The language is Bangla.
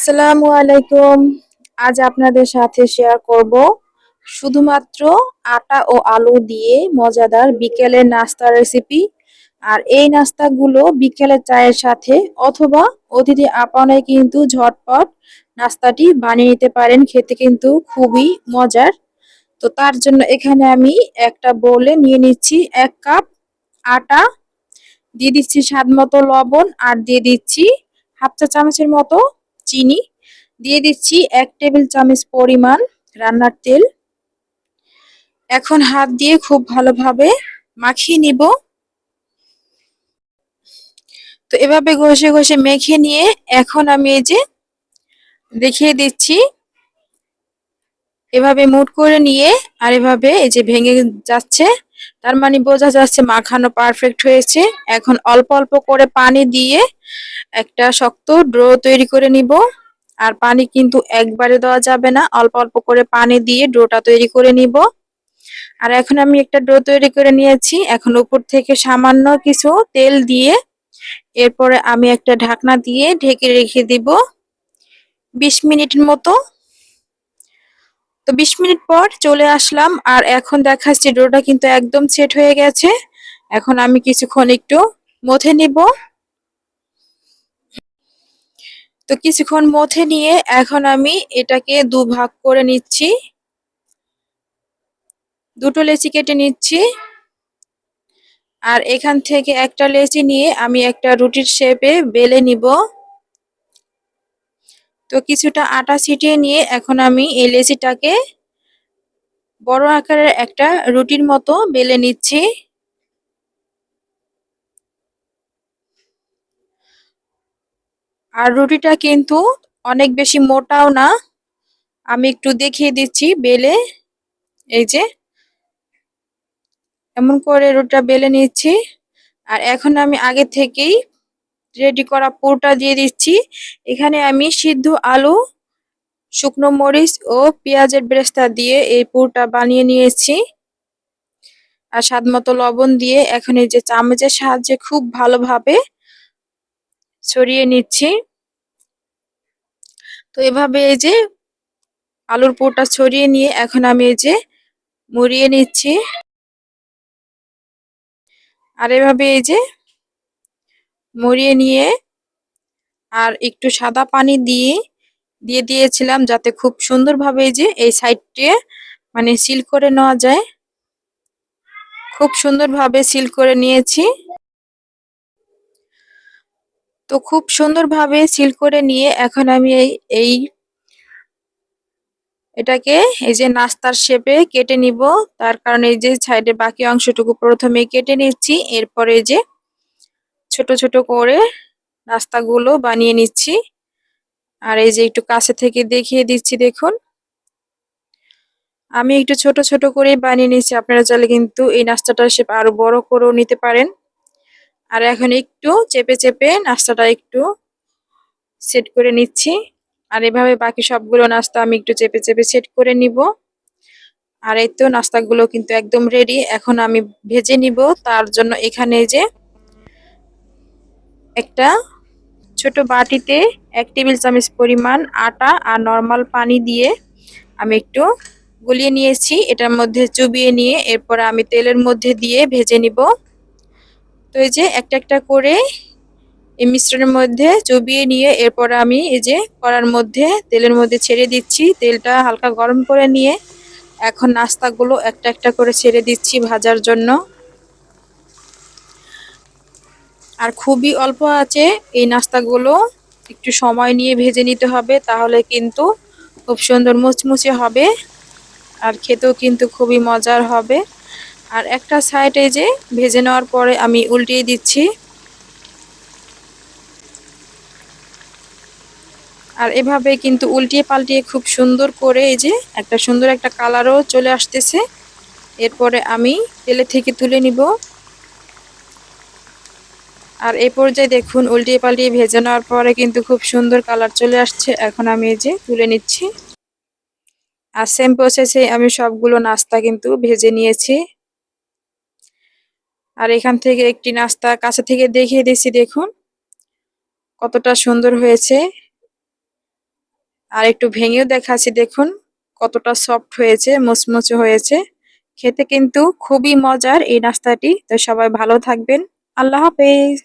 আসসালামু আলাইকুম। আজ আপনাদের সাথে শেয়ার করব শুধুমাত্র আটা ও আলু দিয়ে মজাদার বিকেলের নাস্তা রেসিপি আর এই নাস্তাগুলো বিকেলের চায়ের সাথে অথবা অতিথি আপনে কিন্তু ঝটপট নাস্তাটি বানিয়ে নিতে পারেন, খেতে কিন্তু খুবই মজার। তো তার জন্য এখানে আমি একটা বলে নিয়ে নিচ্ছি এক কাপ আটা, দিয়ে দিচ্ছি স্বাদ মতো লবণ, আর দিয়ে দিচ্ছি হাফ চা চামচের মতো চিনি দিয়ে দিচ্ছি এক টেবিল চামচ পরিমাণ রান্নার তেল। এখন হাত দিয়ে খুব ভালোভাবে মাখিয়ে নিব। তো এভাবে ঘষে ঘষে মেখে নিয়ে এখন আমি এই যে দেখিয়ে দিচ্ছি। এভাবে মুট করে নিয়ে আর এভাবে এই যে ভেঙে যাচ্ছে তার মানে বোঝা যাচ্ছে মাখানো পারফেক্ট হয়েছে। এখন অল্প অল্প করে পানি দিয়ে একটা শক্ত ড্রো তৈরি করে নিব। আর পানি কিন্তু একবারে দেওয়া যাবে না, অল্প অল্প করে পানি দিয়ে ডোটা তৈরি করে নিব। আর এখন আমি একটা ডো তৈরি করে নিয়েছি। এখন উপর থেকে সামান্য কিছু তেল দিয়ে এরপরে আমি একটা ঢাকনা দিয়ে ঢেকে রেখে দিব। বিশ মিনিটের মতো। তো বিশ মিনিট পর চলে আসলাম, আর এখন দেখাচ্ছি ডোটা কিন্তু একদম সেট হয়ে গেছে। এখন আমি কিছুক্ষণ একটু মথে নিব। তো কিছুক্ষণ মথে নিয়ে এখন আমি এটাকে দু ভাগ করে নিচ্ছি। দুটো লেচি কেটে নিচ্ছি। আর এখান থেকে একটা লেচি নিয়ে আমি একটা রুটির শেপে বেলে নিব। তো কিছুটা আটা ছিটিয়ে নিয়ে এখন আমি এই লেচিটাকে বড় আকারের একটা রুটির মতো বেলে নিচ্ছি। আর রুটিটা কিন্তু অনেক বেশি মোটাও না। আমি একটু দেখিয়ে দিচ্ছি বেলে। এই যে এমন করে রুটিটা বেলে নিচ্ছি। আর এখন আমি আগে থেকেই রেডি করা পুরটা দিয়ে দিচ্ছি। এখানে আমি সিদ্ধ আলু, শুকনো মরিচ ও পেঁয়াজের ব্রেস্তা দিয়ে এই পুরটা বানিয়ে নিয়েছি। আর স্বাদ মতো লবণ দিয়ে এখন এই যে চামচের সাহায্যে খুব ভালোভাবে ছড়িয়ে নিচ্ছি। তো এভাবে এই যে আলুর পুরটা ছড়িয়ে নিয়ে এখন আমি এই যে মুড়িয়ে নিচ্ছি। আর এভাবে এই যে মুড়িয়ে নিয়ে আর একটু সাদা পানি দিয়ে দিয়ে দিয়েছিলাম যাতে খুব সুন্দরভাবে যে এই সাইডটি মানে সিল করে নেওয়া যায়। খুব সুন্দরভাবে সিল করে নিয়েছি। তো খুব সুন্দরভাবে সিল করে নিয়ে এখন আমি এই এই এটাকে এই যে নাস্তার শেপে কেটে নিব। তার কারণে এই যে সাইডে বাকি অংশটুকু প্রথমে কেটে নিচ্ছি। এরপরে যে ছোট ছোট করে নাস্তাগুলো বানিয়ে নিচ্ছি। আর এই যে একটু কাছে থেকে দেখিয়ে দিচ্ছি, দেখুন। আমি একটু ছোট ছোট করে বানিয়ে নিচ্ছি। আপনারা চাইলে কিন্তু এই নাস্তাটা সে আরও বড় করেও নিতে পারেন। আর এখন একটু চেপে চেপে নাস্তাটা একটু সেট করে নিচ্ছি। আর এভাবে বাকি সবগুলো নাস্তা আমি একটু চেপে চেপে সেট করে নিব। আর এই তো নাস্তাগুলো কিন্তু একদম রেডি। এখন আমি ভেজে নিব। তার জন্য এখানে যে একটা ছোট বাটিতে এক টেবিল চামচ পরিমাণ আটা আর নর্মাল পানি দিয়ে আমি একটু গুলিয়ে নিয়েছি। এটার মধ্যে চুবিয়ে নিয়ে এরপর আমি তেলের মধ্যে দিয়ে ভেজে নিব। তো এই যে একটা একটা করে এই মিশ্রণের মধ্যে চুবিয়ে নিয়ে এরপর আমি এই যে কড়ার মধ্যে তেলের মধ্যে ছেড়ে দিচ্ছি। তেলটা হালকা গরম করে নিয়ে এখন নাস্তাগুলো একটা একটা করে ছেড়ে দিচ্ছি ভাজার জন্য। আর খুবই অল্প আছে। এই নাস্তাগুলো একটু সময় নিয়ে ভেজে নিতে হবে, তাহলে কিন্তু খুব সুন্দর মুচমুচে হবে আর খেতেও কিন্তু খুবই মজার হবে। আর একটা সাইডে যে ভেজে নেওয়ার পরে আমি উল্টিয়ে দিচ্ছি। আর এভাবে কিন্তু উল্টিয়ে পাল্টিয়ে খুব সুন্দর করে এই যে একটা সুন্দর একটা কালারও চলে আসতেছে। এরপরে আমি তেলে থেকে তুলে নিব। আর এই পর্যায়ে দেখুন, উল্টিয়ে পাল্টিয়ে ভেজে নেওয়ার পরে কিন্তু খুব সুন্দর কালার চলে আসছে। এখন আমি এই যে তুলে নিচ্ছি। আর সেম প্রসেসে আমি সবগুলো নাস্তা কিন্তু ভেজে নিয়েছি। আর এখান থেকে একটি নাস্তা কাছে থেকে দেখিয়ে দিচ্ছি, দেখুন। কতটা সুন্দর হয়েছে। আর একটু ভেঙেও দেখাচ্ছি, দেখুন। কতটা সফট হয়েছে, মুচমুচে হয়েছে। খেতে কিন্তু খুবই মজার এই নাস্তাটি। তো সবাই ভালো থাকবেন। আল্লাহ হাফেজ।